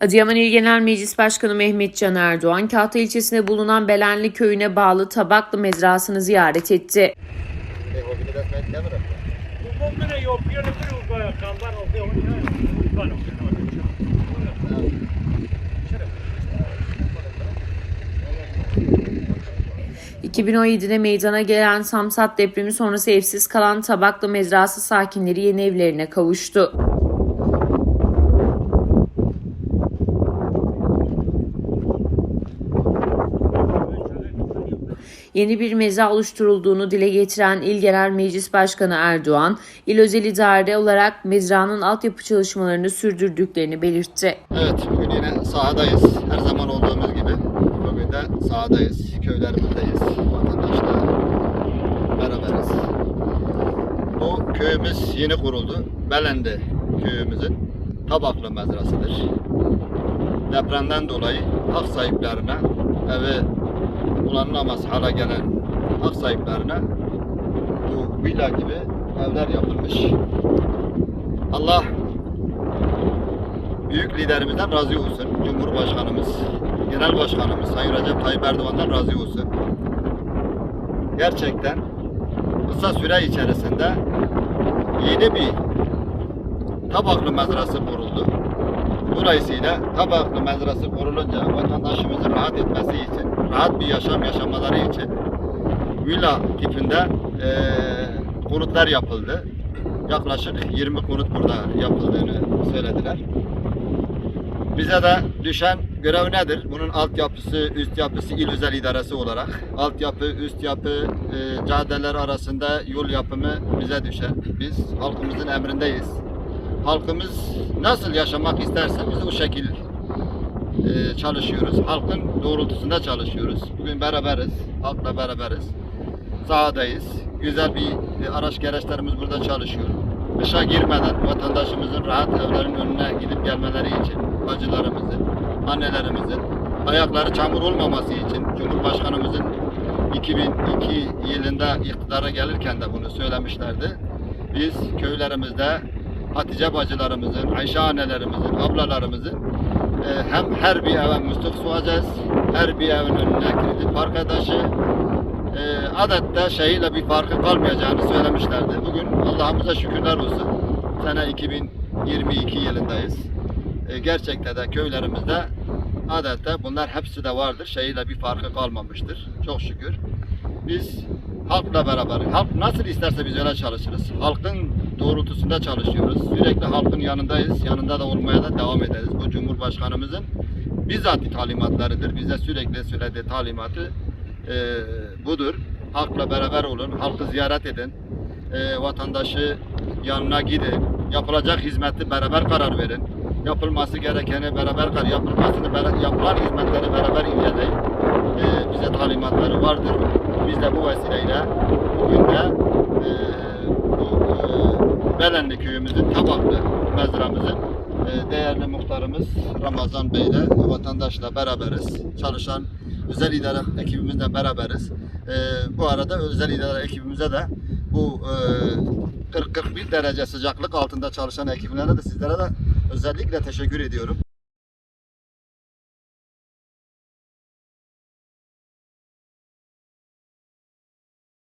Adıyaman İl Genel Meclis Başkanı Mehmet Can Erdoğan, Kahta ilçesinde bulunan Belenli köyüne bağlı Tabaklı mezrasını ziyaret etti. Bunlara yok, bir yana bir uzaya kambar oldu, onu ya, uzman oldu. 2017'de meydana gelen Samsat depremi sonrası evsiz kalan Tabaklı mezrası sakinleri yeni evlerine kavuştu. Yeni bir meza oluşturulduğunu dile getiren İl Genel Meclis Başkanı Erdoğan, il özel idare olarak mezranın altyapı çalışmalarını sürdürdüklerini belirtti. Evet, bugün yine sahadayız. Her zaman olduğumuz gibi. Bugün de sahadayız. Köylerimizdeyiz. Vatandaşla beraberiz. Bu köyümüz yeni kuruldu. Belendi köyümüzün Tabaklı mezrasıdır. Depremden dolayı hak sahiplerine evi kullanılamaz hale gelen hak sahiplerine bu villa gibi evler yapılmış. Allah büyük liderimizden razı olsun. Cumhurbaşkanımız, Genel Başkanımız Sayın Recep Tayyip Erdoğan'dan razı olsun. Gerçekten kısa süre içerisinde yeni bir Tabaklı mezrası kuruldu. Dolayısıyla Tabaklı mezrası kurulunca vatandaşımızın rahat etmesi için, rahat bir yaşam yaşamaları için villa tipinde eee konutlar yapıldı. Yaklaşık 20 konut burada yapıldığını söylediler. Bize de düşen görev nedir? Bunun altyapısı, üst yapısı il özel idaresi olarak. Altyapı, üst yapı, e, caddeler arasında yol yapımı bize düşer. Biz halkımızın emrindeyiz. Halkımız nasıl yaşamak isterse biz o şekil e, çalışıyoruz. Halkın doğrultusunda çalışıyoruz. Bugün beraberiz, halkla beraberiz. Sahadayız. Güzel bir e, araç gereçlerimiz burada çalışıyor. Kışa girmeden vatandaşımızın rahat evlerin önüne gidip gelmeleri için bacılarımızın, annelerimizin ayakları çamur olmaması için Cumhurbaşkanımızın 2002 yılında iktidara gelirken de bunu söylemişlerdi. Biz köylerimizde Hatice bacılarımızın, Ayşe annelerimizin, ablalarımızın hem her bir eve musluk suacağız, her bir evin önüne kilitli park adaşı, e, adette şeyiyle bir farkı kalmayacağını söylemişlerdi. Bugün Allah'ımıza şükürler olsun. Sene 2022 yılındayız. E, gerçekten de köylerimizde adette bunlar hepsi de vardır. Şeyiyle bir farkı kalmamıştır. Çok şükür. Biz halkla beraber, halk nasıl isterse biz öyle çalışırız. Halkın doğrultusunda çalışıyoruz. Sürekli halkın yanındayız. Yanında da olmaya da devam ederiz. Bu Cumhurbaşkanımızın bizzat talimatlarıdır. Bize sürekli söylediği talimatı e, budur. Halkla beraber olun, halkı ziyaret edin, e, vatandaşı yanına gidin, yapılacak hizmeti beraber karar verin, yapılması gerekeni beraber karar, yapılmasını bera- yapılan hizmetleri beraber inceleyin. E, bize talimatları vardır. Biz de bu vesileyle bugün de e, bu e, Belenli köyümüzün Tabaklı mezramızın e, değerli muhtarımız Ramazan Bey ile vatandaşla beraberiz. Çalışan özel idare ekibimizle beraberiz. E, bu arada özel idare ekibimize de bu e, 40-41 derece sıcaklık altında çalışan ekibimlere de sizlere de özellikle teşekkür ediyorum.